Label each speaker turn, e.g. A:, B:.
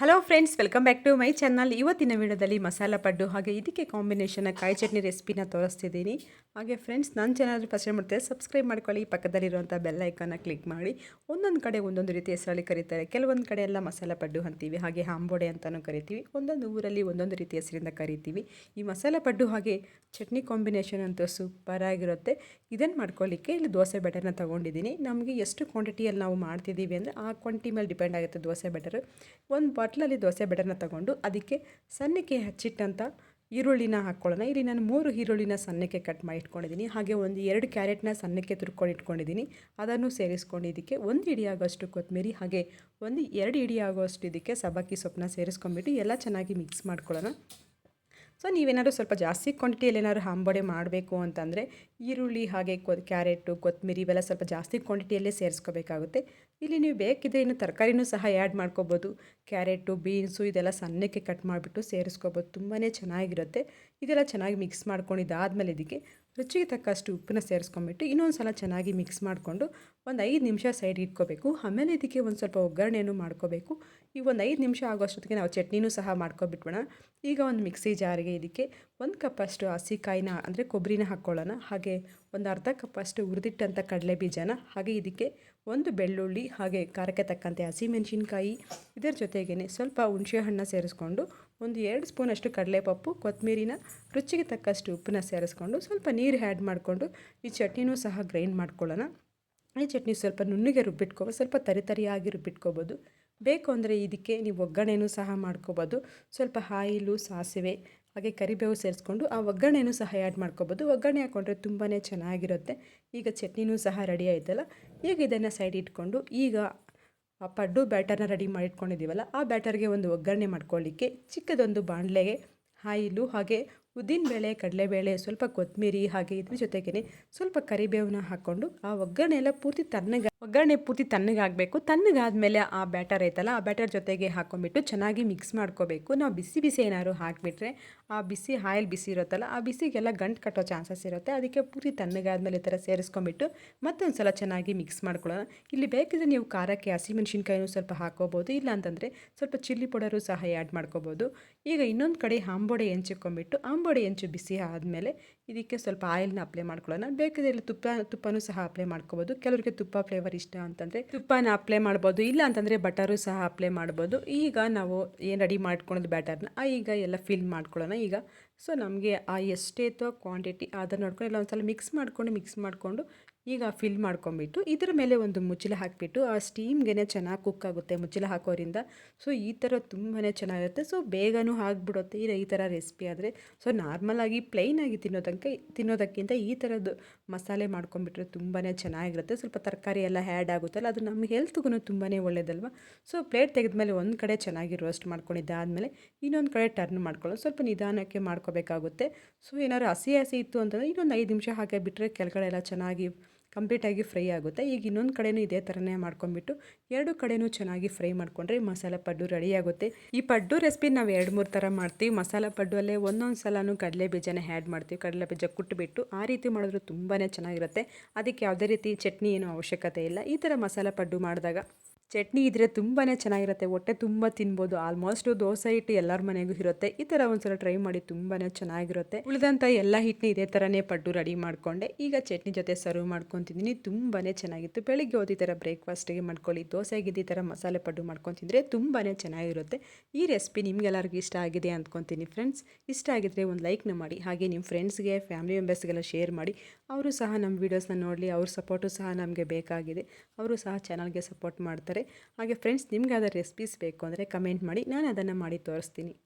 A: Hello friends welcome back to my channel ಇವತ್ತಿನ ವಿಡಿಯೋದಲ್ಲಿ ಮಸಾಲ ಪಡ್ಡು ಹಾಗೆ ಇದಕ್ಕೆ ಕಾಂಬಿನೇಷನ್ ಕಾಯಿ ಚಟ್ನಿ ರೆಸಿಪಿನ ತೋರಿಸ್ತಿದ್ದೀನಿ. ಹಾಗೆ ಫ್ರೆಂಡ್ಸ್ ನನ್ನ ಚಾನಲ್ ಫಸ್ಟ್ ಏನು ಮಾಡ್ತಾರೆ ಸಬ್ಸ್ಕ್ರೈಬ್ ಮಾಡ್ಕೊಳ್ಳಿ ಪಕ್ಕದಲ್ಲಿರುವಂಥ ಬೆಲ್ ಐಕನ್ನ ಕ್ಲಿಕ್ ಮಾಡಿ. ಒಂದೊಂದು ಕಡೆ ಒಂದೊಂದು ರೀತಿ ಹೆಸರಲ್ಲಿ ಕರೀತಾರೆ. ಕೆಲವೊಂದು ಕಡೆ ಎಲ್ಲ ಮಸಾಲ ಪಡ್ಡು ಅಂತೀವಿ, ಹಾಗೆ ಹಾಂಬೋಡೆ ಅಂತಲೂ ಕರಿತೀವಿ. ಒಂದೊಂದು ಊರಲ್ಲಿ ಒಂದೊಂದು ರೀತಿ ಹೆಸರಿಂದ ಕರಿತೀವಿ. ಈ ಮಸಾಲ ಪಡ್ಡು ಹಾಗೆ ಚಟ್ನಿ ಕಾಂಬಿನೇಷನ್ ಅಂತೂ ಸೂಪರ್ ಆಗಿರುತ್ತೆ. ಇದನ್ನು ಮಾಡ್ಕೊಳ್ಳಿಕ್ಕೆ ಇಲ್ಲಿ ದೋಸೆ ಬೆಟರ್ನ ತೊಗೊಂಡಿದ್ದೀನಿ. ನಮಗೆ ಎಷ್ಟು ಕ್ವಾಂಟಿಟಿಯಲ್ಲಿ ನಾವು ಮಾಡ್ತಿದ್ದೀವಿ ಅಂದರೆ ಆ ಕ್ವಾಂಟಿಟಿ ಮೇಲೆ ಡಿಪೆಂಡ್ ಆಗುತ್ತೆ ದೋಸೆ ಬೆಟರ್ ಒಂದು ಬಾಟ್ಲಲ್ಲಿ ದೋಸೆ ಬೆಟರ್ನ ತಗೊಂಡು ಅದಕ್ಕೆ ಸಣ್ಣಕ್ಕೆ ಹಚ್ಚಿಟ್ಟಂಥ ಈರುಳ್ಳಿನ ಹಾಕ್ಕೊಳ್ಳೋಣ. ಇಲ್ಲಿ ನಾನು ಮೂರು ಈರುಳ್ಳಿನ ಸಣ್ಣಕ್ಕೆ ಕಟ್ ಮಾಡಿ ಇಟ್ಕೊಂಡಿದ್ದೀನಿ. ಹಾಗೆ ಒಂದು ಎರಡು ಕ್ಯಾರೆಟ್ನ ಸಣ್ಣಕ್ಕೆ ತುರ್ಕೊಂಡು ಇಟ್ಕೊಂಡಿದ್ದೀನಿ. ಅದನ್ನು ಸೇರಿಸ್ಕೊಂಡು ಇದಕ್ಕೆ ಒಂದು ಇಡಿ ಆಗೋಷ್ಟು ಕೊತ್ತಂಬರಿ, ಹಾಗೆ ಒಂದು ಎರಡು ಇಡಿ ಆಗೋಷ್ಟು ಇದಕ್ಕೆ ಸಬ್ಬಕ್ಕಿ ಸೊಪ್ಪನ್ನ ಸೇರಿಸ್ಕೊಂಡ್ಬಿಟ್ಟು ಎಲ್ಲ ಚೆನ್ನಾಗಿ ಮಿಕ್ಸ್ ಮಾಡ್ಕೊಳ್ಳೋಣ. ಸೊ ನೀವೇನಾದ್ರು ಸ್ವಲ್ಪ ಜಾಸ್ತಿ ಕ್ವಾಂಟಿಟಿಯಲ್ಲಿ ಏನಾದ್ರು ಹಾಂಬೊಡೆ ಮಾಡಬೇಕು ಅಂತಂದರೆ ಈರುಳ್ಳಿ ಹಾಗೆ ಕೊ ಕ್ಯಾರೆಟು ಕೊತ್ತಂಬರಿ ಇವೆಲ್ಲ ಸ್ವಲ್ಪ ಜಾಸ್ತಿ ಕ್ವಾಂಟಿಟಿಯಲ್ಲೇ ಸೇರಿಸ್ಕೋಬೇಕಾಗುತ್ತೆ. ಇಲ್ಲಿ ನೀವು ಬೇಕಿದ್ರೆ ಇನ್ನು ತರಕಾರಿನೂ ಸಹ ಆ್ಯಡ್ ಮಾಡ್ಕೋಬೋದು. ಕ್ಯಾರೆಟು ಬೀನ್ಸು ಇದೆಲ್ಲ ಸಣ್ಣಕ್ಕೆ ಕಟ್ ಮಾಡಿಬಿಟ್ಟು ಸೇರಿಸ್ಕೋಬೋದು. ತುಂಬಾ ಚೆನ್ನಾಗಿರುತ್ತೆ. ಇದೆಲ್ಲ ಚೆನ್ನಾಗಿ ಮಿಕ್ಸ್ ಮಾಡ್ಕೊಂಡಿದ್ದಾದಮೇಲೆ ಇದಕ್ಕೆ ರುಚಿಗೆ ತಕ್ಕಷ್ಟು ಉಪ್ಪನ್ನ ಸೇರಿಸ್ಕೊಂಬಿಟ್ಟು ಇನ್ನೊಂದು ಸಲ ಚೆನ್ನಾಗಿ ಮಿಕ್ಸ್ ಮಾಡಿಕೊಂಡು ಒಂದು ಐದು ನಿಮಿಷ ಸೈಡ್ ಇಟ್ಕೋಬೇಕು. ಆಮೇಲೆ ಇದಕ್ಕೆ ಒಂದು ಸ್ವಲ್ಪ ಒಗ್ಗರಣೆಯನ್ನು ಮಾಡ್ಕೋಬೇಕು. ಈ ಒಂದು ಐದು ನಿಮಿಷ ಆಗೋಷ್ಟೊತ್ತಿಗೆ ನಾವು ಚಟ್ನಿನೂ ಸಹ ಮಾಡ್ಕೊಬಿಟ್ಬಿಡೋಣ. ಈಗ ಒಂದು ಮಿಕ್ಸಿ ಜಾರಿಗೆ ಇದಕ್ಕೆ ಒಂದು ಕಪ್ಪಷ್ಟು ಹಸಿಕಾಯಿನ ಅಂದರೆ ಕೊಬ್ಬರಿನ ಹಾಕ್ಕೊಳ್ಳೋಣ ಹಾಗೆ ಒಂದು ಅರ್ಧ ಕಪ್ ಅಷ್ಟು ಹುರಿದಿಟ್ಟಂಥ ಕಡಲೆ ಬೀಜನ, ಹಾಗೆ ಇದಕ್ಕೆ ಒಂದು ಬೆಳ್ಳುಳ್ಳಿ ಹಾಗೆ ಖಾರಕ್ಕೆ ತಕ್ಕಂತೆ ಹಸಿಮೆಣಸಿನ್ಕಾಯಿ. ಇದರ ಜೊತೆಗೇ ಸ್ವಲ್ಪ ಹುಣಸೆ ಹಣ್ಣು ಸೇರಿಸ್ಕೊಂಡು ಒಂದು ಎರಡು ಸ್ಪೂನಷ್ಟು ಕಡಲೆಪಪ್ಪು ಕೊತ್ತಂಬರಿನ ರುಚಿಗೆ ತಕ್ಕಷ್ಟು ಉಪ್ಪನ್ನ ಸೇರಿಸ್ಕೊಂಡು ಸ್ವಲ್ಪ ನೀರು ಆ್ಯಡ್ ಮಾಡಿಕೊಂಡು ಈ ಚಟ್ನಿನೂ ಸಹ ಗ್ರೈಂಡ್ ಮಾಡ್ಕೊಳ್ಳೋಣ. ಈ ಚಟ್ನಿ ಸ್ವಲ್ಪ ನುಣ್ಣಗೆ ರುಬ್ಬಿಟ್ಕೋಬೋದು ಸ್ವಲ್ಪ ತರಿತರಿಯಾಗಿ ರುಬ್ಬಿಟ್ಕೋಬೋದು. ಬೇಕು ಅಂದರೆ ಇದಕ್ಕೆ ನೀವು ಒಗ್ಗರಣೆನೂ ಸಹ ಮಾಡ್ಕೋಬೋದು. ಸ್ವಲ್ಪ ಹಾಯಿಲು, ಸಾಸಿವೆ ಹಾಗೆ ಕರಿಬೇವು ಸೇರಿಸ್ಕೊಂಡು ಆ ಒಗ್ಗರಣೆನೂ ಸಹ ಆ್ಯಡ್ ಮಾಡ್ಕೋಬೋದು. ಒಗ್ಗರಣೆ ಹಾಕ್ಕೊಂಡ್ರೆ ತುಂಬಾ ಚೆನ್ನಾಗಿರುತ್ತೆ. ಈಗ ಚಟ್ನಿನೂ ಸಹ ರೆಡಿ ಆಯ್ತಲ್ಲ? ಈಗ ಇದನ್ನು ಸೈಡ್ ಇಟ್ಕೊಂಡು ಈಗ ಆ ಪಡ್ಡು ಬ್ಯಾಟರ್ನ ರೆಡಿ ಮಾಡಿಟ್ಕೊಂಡಿದ್ದೀವಲ್ಲ, ಆ ಬ್ಯಾಟರ್ಗೆ ಒಂದು ಒಗ್ಗರಣೆ ಮಾಡ್ಕೊಳ್ಳಿಕ್ಕೆ ಚಿಕ್ಕದೊಂದು ಬಾಣಲೆಗೆ ಆಯಿಲು ಹಾಗೆ ಉದ್ದಿನಬೇಳೆ ಕಡಲೆಬೇಳೆ ಸ್ವಲ್ಪ ಕೊತ್ತಂಬರಿ ಹಾಗೆ ಇದ್ರ ಜೊತೆಗೇ ಸ್ವಲ್ಪ ಕರಿಬೇವನ್ನ ಹಾಕ್ಕೊಂಡು ಆ ಒಗ್ಗರಣೆ ಎಲ್ಲ ಪೂರ್ತಿ ತಣ್ಣಗೆ, ಒಗ್ಗರಣೆ ಪೂರ್ತಿ ತಣ್ಣಗಾಗಬೇಕು. ತಣ್ಣಗಾದ್ಮೇಲೆ ಆ ಬ್ಯಾಟರ್ ಐತಲ್ಲ, ಆ ಬ್ಯಾಟರ್ ಜೊತೆಗೆ ಹಾಕ್ಕೊಂಬಿಟ್ಟು ಚೆನ್ನಾಗಿ ಮಿಕ್ಸ್ ಮಾಡ್ಕೋಬೇಕು. ನಾವು ಬಿಸಿ ಬಿಸಿ ಏನಾದ್ರು ಹಾಕಿಬಿಟ್ರೆ ಆ ಬಿಸಿ ಆಯಿಲ್ ಬಿಸಿ ಇರುತ್ತಲ್ಲ, ಆ ಬಿಸಿಗೆಲ್ಲ ಗಂಟು ಕಟ್ಟೋ ಚಾನ್ಸಸ್ ಇರುತ್ತೆ. ಅದಕ್ಕೆ ಪೂರ್ತಿ ತಣ್ಣಗಾದ್ಮೇಲೆ ಈ ಥರ ಸೇರಿಸ್ಕೊಂಬಿಟ್ಟು ಮತ್ತೊಂದು ಸಲ ಚೆನ್ನಾಗಿ ಮಿಕ್ಸ್ ಮಾಡ್ಕೊಳ್ಳೋಣ. ಇಲ್ಲಿ ಬೇಕಿದ್ರೆ ನೀವು ಖಾರಕ್ಕೆ ಹಸಿಮೆಣ್ಸಿನ್ಕಾಯಿನೂ ಸ್ವಲ್ಪ ಹಾಕೋಬೋದು ಇಲ್ಲ ಅಂತಂದರೆ ಸ್ವಲ್ಪ ಚಿಲ್ಲಿ ಪೌಡರು ಸಹ ಆ್ಯಡ್ ಮಾಡ್ಕೋಬೋದು. ಈಗ ಇನ್ನೊಂದು ಕಡೆ ಆಂಬೋಡೆ ಹೆಂಚಿಕೊಂಬಿಟ್ಟು ಆಂಬೋಡೆ ಹೆಂಚು ಬಿಸಿ ಆದಮೇಲೆ ಇದಕ್ಕೆ ಸ್ವಲ್ಪ ಆಯಿಲ್ನ ಅಪ್ಲೈ ಮಾಡ್ಕೊಳ್ಳೋಣ. ಬೇಕಿದ್ರೆ ಇಲ್ಲಿ ತುಪ್ಪ, ತುಪ್ಪನೂ ಸಹ ಅಪ್ಲೈ ಮಾಡ್ಕೋಬೋದು. ಕೆಲವರಿಗೆ ತುಪ್ಪ ಫ್ಲೇವರ್ ಇಷ್ಟ ಅಂತಂದರೆ ತುಪ್ಪನ ಅಪ್ಲೈ ಮಾಡ್ಬೋದು. ಇಲ್ಲ ಅಂತಂದರೆ ಬಟರು ಸಹ ಅಪ್ಲೈ ಮಾಡ್ಬೋದು. ಈಗ ನಾವು ಏನು ರೆಡಿ ಮಾಡ್ಕೊಳೋದು ಬ್ಯಾಟರ್ನ ಈಗ ಎಲ್ಲ ಫಿಲ್ ಮಾಡ್ಕೊಳ್ಳೋಣ ಈಗ. ಸೊ ನಮಗೆ ಆ ಎಷ್ಟೇ ಅಥವಾ ಕ್ವಾಂಟಿಟಿ ಅದನ್ನು ನೋಡ್ಕೊಂಡು ಎಲ್ಲ ಒಂದು ಸಲ ಮಿಕ್ಸ್ ಮಾಡಿಕೊಂಡು ಮಿಕ್ಸ್ ಮಾಡಿಕೊಂಡು ಈಗ ಫಿಲ್ ಮಾಡ್ಕೊಂಬಿಟ್ಟು ಇದರ ಮೇಲೆ ಒಂದು ಮುಚ್ಚಳ ಹಾಕಿಬಿಟ್ಟು ಆ ಸ್ಟೀಮ್ಗೆ ಚೆನ್ನಾಗಿ ಕುಕ್ ಆಗುತ್ತೆ, ಮುಚ್ಚಳ ಹಾಕೋರಿಂದ. ಸೊ ಈ ಥರ ತುಂಬಾ ಚೆನ್ನಾಗಿರುತ್ತೆ. ಸೊ ಬೇಗನೂ ಆಗಿಬಿಡುತ್ತೆ ಈ ಈ ಥರ ರೆಸಿಪಿ ಆದರೆ. ಸೊ ನಾರ್ಮಲಾಗಿ ಪ್ಲೈನಾಗಿ ತಿನ್ನೋದಕ್ಕೆ ತಿನ್ನೋದಕ್ಕಿಂತ ಈ ಥರದ್ದು ಮಸಾಲೆ ಮಾಡ್ಕೊಂಬಿಟ್ರೆ ತುಂಬಾ ಚೆನ್ನಾಗಿರುತ್ತೆ. ಸ್ವಲ್ಪ ತರಕಾರಿ ಎಲ್ಲ ಹ್ಯಾಡ್ ಆಗುತ್ತಲ್ಲ, ಅದು ನಮ್ಮ ಹೆಲ್ತ್ಗೂ ತುಂಬಾ ಒಳ್ಳೇದಲ್ವ? ಸೊ ಪ್ಲೇಟ್ ತೆಗೆದ್ಮೇಲೆ ಒಂದು ಕಡೆ ಚೆನ್ನಾಗಿ ರೋಸ್ಟ್ ಮಾಡ್ಕೊಂಡಿದ್ದಾದಮೇಲೆ ಇನ್ನೊಂದು ಕಡೆ ಟರ್ನ್ ಮಾಡ್ಕೊಳ್ಳೋದು ಸ್ವಲ್ಪ ನಿಧಾನಕ್ಕೆ ಮಾಡ್ಕೋಬೇಕಾಗುತ್ತೆ. ಸೊ ಏನಾದ್ರು ಹಸಿ ಹಸಿ ಇತ್ತು ಅಂತಂದರೆ ಇನ್ನೊಂದು ಐದು ನಿಮಿಷ ಹಾಕಿ ಬಿಟ್ಟರೆ ಕೆಳಗಡೆ ಎಲ್ಲ ಚೆನ್ನಾಗಿ ಕಂಪ್ಲೀಟಾಗಿ ಫ್ರೈ ಆಗುತ್ತೆ. ಈಗ ಇನ್ನೊಂದು ಕಡೆನೂ ಇದೇ ಥರನೇ ಮಾಡ್ಕೊಂಡ್ಬಿಟ್ಟು ಎರಡು ಕಡೆನೂ ಚೆನ್ನಾಗಿ ಫ್ರೈ ಮಾಡಿಕೊಂಡ್ರೆ ಮಸಾಲ ಪಡ್ಡು ರೆಡಿ ಆಗುತ್ತೆ. ಈ ಪಡ್ಡು ರೆಸಿಪಿ ನಾವು ಎರಡು ಮೂರು ಥರ ಮಾಡ್ತೀವಿ. ಮಸಾಲ ಪಡ್ಡು ಅಲ್ಲೇ ಒಂದೊಂದು ಸಲನೂ ಕಡಲೆ ಬೀಜನ ಆ್ಯಡ್ ಮಾಡ್ತೀವಿ. ಕಡಲೆ ಬೀಜ ಕುಟ್ಬಿಟ್ಟು ಆ ರೀತಿ ಮಾಡಿದ್ರೆ ತುಂಬಾ ಚೆನ್ನಾಗಿರುತ್ತೆ. ಅದಕ್ಕೆ ಯಾವುದೇ ರೀತಿ ಚಟ್ನಿ ಏನೂ ಅವಶ್ಯಕತೆ ಇಲ್ಲ. ಈ ಥರ ಮಸಾಲ ಪಡ್ಡು ಮಾಡಿದಾಗ ಚಟ್ನಿ ಇದ್ದರೆ ತುಂಬಾ ಚೆನ್ನಾಗಿರುತ್ತೆ, ಹೊಟ್ಟೆ ತುಂಬ ತಿನ್ಬೋದು ಆಲ್ಮೋಸ್ಟ್ ದೋಸೆ ಹಿಟ್ಟು ಎಲ್ಲರ ಮನೆಗೂ ಇರುತ್ತೆ. ಈ ಥರ ಒಂದ್ಸಲ ಟ್ರೈ ಮಾಡಿ ತುಂಬಾ ಚೆನ್ನಾಗಿರುತ್ತೆ. ಉಳಿದಂಥ ಎಲ್ಲ ಹಿಟ್ಟನ್ನ ಇದೇ ಥರನೇ ಪಡ್ಡು ರೆಡಿ ಮಾಡಿಕೊಂಡೆ. ಈಗ ಚಟ್ನಿ ಜೊತೆ ಸರ್ವ್ ಮಾಡ್ಕೊತಿದ್ದೀನಿ ತುಂಬಾ ಚೆನ್ನಾಗಿತ್ತು. ಬೆಳಿಗ್ಗೆ ಓದಿ ಥರ ಬ್ರೇಕ್ಫಾಸ್ಟಿಗೆ ಮಾಡ್ಕೊಳ್ಳಿ ದೋಸೆಗೆ ಈ ಥರ ಮಸಾಲೆ ಪಡ್ಡು ಮಾಡ್ಕೊತಿದ್ರೆ ತುಂಬಾ ಚೆನ್ನಾಗಿರುತ್ತೆ. ಈ ರೆಸಿಪಿ ನಿಮ್ಗೆಲ್ಲರಿಗೂ ಇಷ್ಟ ಆಗಿದೆ ಅಂದ್ಕೊತೀನಿ ಫ್ರೆಂಡ್ಸ್ ಇಷ್ಟ ಆಗಿದ್ರೆ ಒಂದು ಲೈಕ್ನ ಮಾಡಿ, ಹಾಗೆ ನಿಮ್ಮ ಫ್ರೆಂಡ್ಸ್ಗೆ ಫ್ಯಾಮಿಲಿ ಮೆಂಬರ್ಸ್ಗೆಲ್ಲ ಶೇರ್ ಮಾಡಿ. ಅವರು ಸಹ ನಮ್ಮ ವೀಡಿಯೋಸ್ನ ನೋಡಲಿ, ಅವ್ರ ಸಪೋರ್ಟು ಸಹ ನಮಗೆ ಬೇಕಾಗಿದೆ. ಅವರು ಸಹ ಚಾನಲ್ಗೆ ಸಪೋರ್ಟ್ ಮಾಡ್ತಾರೆ. ಹಾಗೆ ಫ್ರೆಂಡ್ಸ್ ನಿಮ್ಗೆ ಯಾವ್ದಾದ್ರು ರೆಸಿಪೀಸ್ ಬೇಕು ಅಂದರೆ ಕಮೆಂಟ್ ಮಾಡಿ. ನಾನು ಅದನ್ನು ಮಾಡಿ ತೋರಿಸ್ತೀನಿ.